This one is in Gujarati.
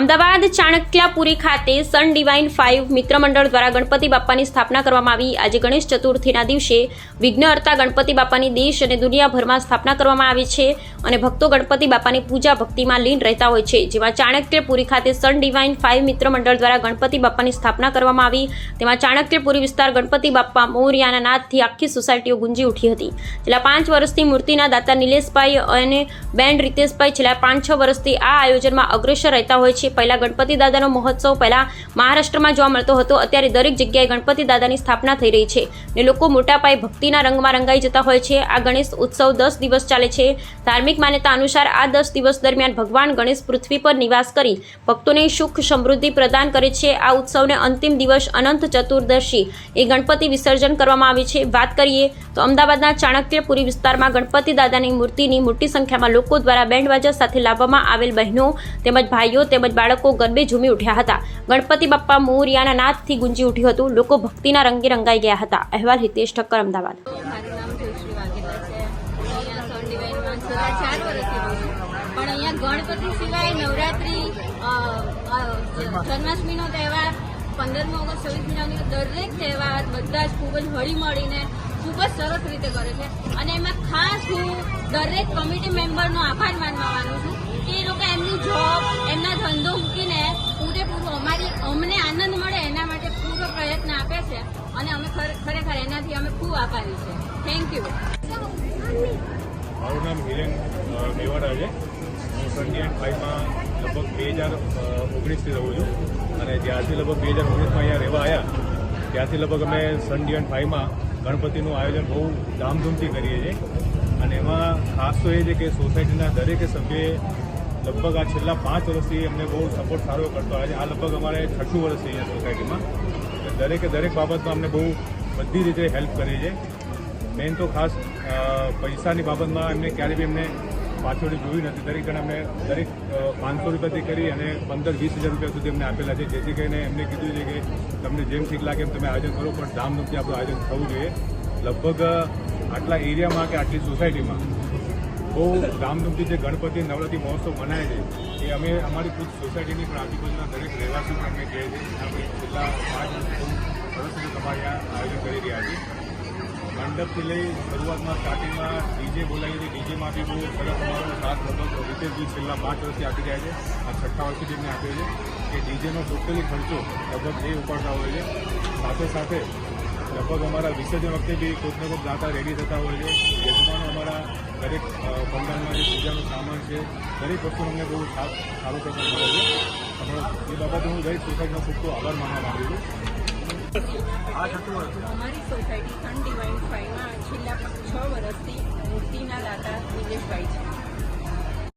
અમદાવાદ ચાણક્યાપુરી ખાતે સન ડિવાઇન ફાઇવ મિત્ર મંડળ દ્વારા ગણપતિ બાપાની સ્થાપના કરવામાં આવી. આજે ગણેશ ચતુર્થીના દિવસે વિઘ્નહર્તા ગણપતિ બાપ્પાની દેશ અને દુનિયાભરમાં સ્થાપના કરવામાં આવી છે અને ભક્તો ગણપતિ બાપ્પાની પૂજા ભક્તિમાં લીન રહેતા હોય છે. જેમાં ચાણક્યપુરી ખાતે સન ડિવાઇન ફાઇવ મિત્ર મંડળ દ્વારા ગણપતિ બાપાની સ્થાપના કરવામાં આવી. તેમાં ચાણક્યપુરી વિસ્તાર ગણપતિ બાપા મોરિયાના નાદથી આખી સોસાયટીઓ ગુંજી ઉઠી હતી. છેલ્લા પાંચ વર્ષથી મૂર્તિના દાતા નિલેશભાઈ અને બેન્ડ રીતેશભાઈ છેલ્લા પાંચ છ વર્ષથી આ આયોજનમાં અગ્રેસર રહેતા હોય છે. પહેલા ગણપતિ દાદાનો મહોત્સવ પહેલા મહારાષ્ટ્રમાં જોવા મળતો હતો. અત્યારે દરેક જગ્યાએ ગણપતિ દાદાની સ્થાપના થઈ રહી છે ને લોકો મોટા પાયે ભક્તિના રંગમાં રંગાઈ જતા હોય છે. આ ગણેશ ઉત્સવ દસ દિવસ ચાલે છે. ધાર્મિક માન્યતા અનુસાર આ દસ દિવસ દરમિયાન ભગવાન ગણેશ પૃથ્વી પર નિવાસ કરી ભક્તોને સુખ સમૃદ્ધિ પ્રદાન કરે છે. આ ઉત્સવને અંતિમ દિવસ અનંત ચતુર્દશી એ ગણપતિ વિસર્જન કરવામાં આવે છે. વાત કરીએ તો અમદાવાદના ચાણક્યપુરી વિસ્તારમાં ગણપતિ દાદાની મૂર્તિની મોટી સંખ્યામાં લોકો દ્વારા બેન્ડવાજા સાથે લાવવામાં આવેલ બહેનો તેમજ ભાઈઓ તેમજ બાળકો ગરબે ઝૂમી ઉઠ્યા હતા. ગણપતિ બાપ્પા મોરિયાના નાદથી ગુંજી ઉઠ્યું હતું. લોકો ભક્તિના રંગે રંગાઈ ગયા હતા. અહેવાલ હિતેશ ઠક્કર, અમદાવાદ. પણ અહીંયા ગણપતિ સિવાય નવરાત્રી જન્માષ્ટમીનો તહેવાર, પંદરમી ઓગસ્ટ, છવ્વીસ જાન્યુઆરી દરેક તહેવાર બધા જ ખૂબ જ હળી મળીને ખૂબ જ સરસ રીતે કરે છે. અને એમાં ખાસ હું દરેક કમિટી મેમ્બરનો આભાર માનવા માંગુ છું. એમની જોબ એમના ધંધો મૂકીને પૂરેપૂરો અમારી, અમને આનંદ મળે એના માટે પૂરો પ્રયત્ન આપે છે અને અમે ખર- ખરેખર એનાથી અમે ખૂબ આભારી છે. થેન્ક યુ મારું નામ હિરેન મેવાડા છે. હું ટ્વેન્ટી એન્ડ ફાઇવમાં લગભગ બે હજાર ઓગણીસથી રહું છું. અને જ્યારથી લગભગ બે હજાર ઓગણીસમાં અહીંયા રહેવા આવ્યા ત્યારથી લગભગ અમે સન એન્ડ ફાઇવમાં ગણપતિનું આયોજન બહુ ધામધૂમથી કરીએ છીએ. અને એમાં ખાસ તો એ છે કે સોસાયટીના દરેકે સભ્યએ લગભગ આ છેલ્લા પાંચ વર્ષથી અમને બહુ સપોર્ટ સારો કરતો છે. આ લગભગ અમારે છઠ્ઠું વર્ષ છે અહીંયા સોસાયટીમાં દરેકે દરેક બાબતમાં અમને બહુ બધી રીતે હેલ્પ કરી છે. મેન તો ખાસ પૈસાની બાબતમાં એમને ક્યારે બી એમને પાછળ જોયું નથી. દરેક જણા અમે દરેક પાંચસો રૂપિયાથી કરી અને પંદર વીસ હજાર રૂપિયા સુધી એમને આપેલા છે. જેથી કરીને એમને કીધું છે કે તમને જેમ ઠીક લાગે એમ તમે આયોજન કરો, પણ ધામધૂમથી આપણું આયોજન થવું જોઈએ. લગભગ આટલા એરિયામાં કે આટલી સોસાયટીમાં બહુ ધામધૂમથી જે ગણપતિ નવરાત્રી મહોત્સવ મનાય છે, એ અમે અમારી ખુદ સોસાયટીની પણ આજુબાજુના દરેક રહેવાસી પણ અમે કહીએ છીએ અમે છેલ્લા પાંચ વર્ષ રીતે તમારે આયોજન કરી રહ્યા છીએ. મંડપથી લઈ શરૂઆતમાં સ્ટાર્ટિંગમાં ડીજે બોલાવી હતી ડીજેમાં બી બહુ સરસ અમારો સાથ હતો. રીતેશજી છેલ્લા પાંચ વર્ષથી આપી રહ્યા છે, આ છઠ્ઠા વર્ષથી જેમને આપ્યો છે, કે ડીજેનો ટોટલી ખર્ચો લગભગ એ ઉપાડતા હોય છે. સાથે સાથે લગભગ અમારા વિસર્જન વખતે બી કોઈક ને કોઈક દાતા રેડી થતા હોય છે. યજમાનો અમારા પૂજાનો સામાન છે દરેક વસ્તુ અમને બહુ સારો પ્રકાર મળે છે. પણ એ બાબતે હું દરેક સોસાયટીનો ખૂબ ખૂબ આભાર માનવા માંગુ છું. અમારી સોસાયટી સન ડિવાઇન ફાઈવમાં છેલ્લા છ વર્ષથી મૂર્તિના દાતા નિલેશભાઈ છે.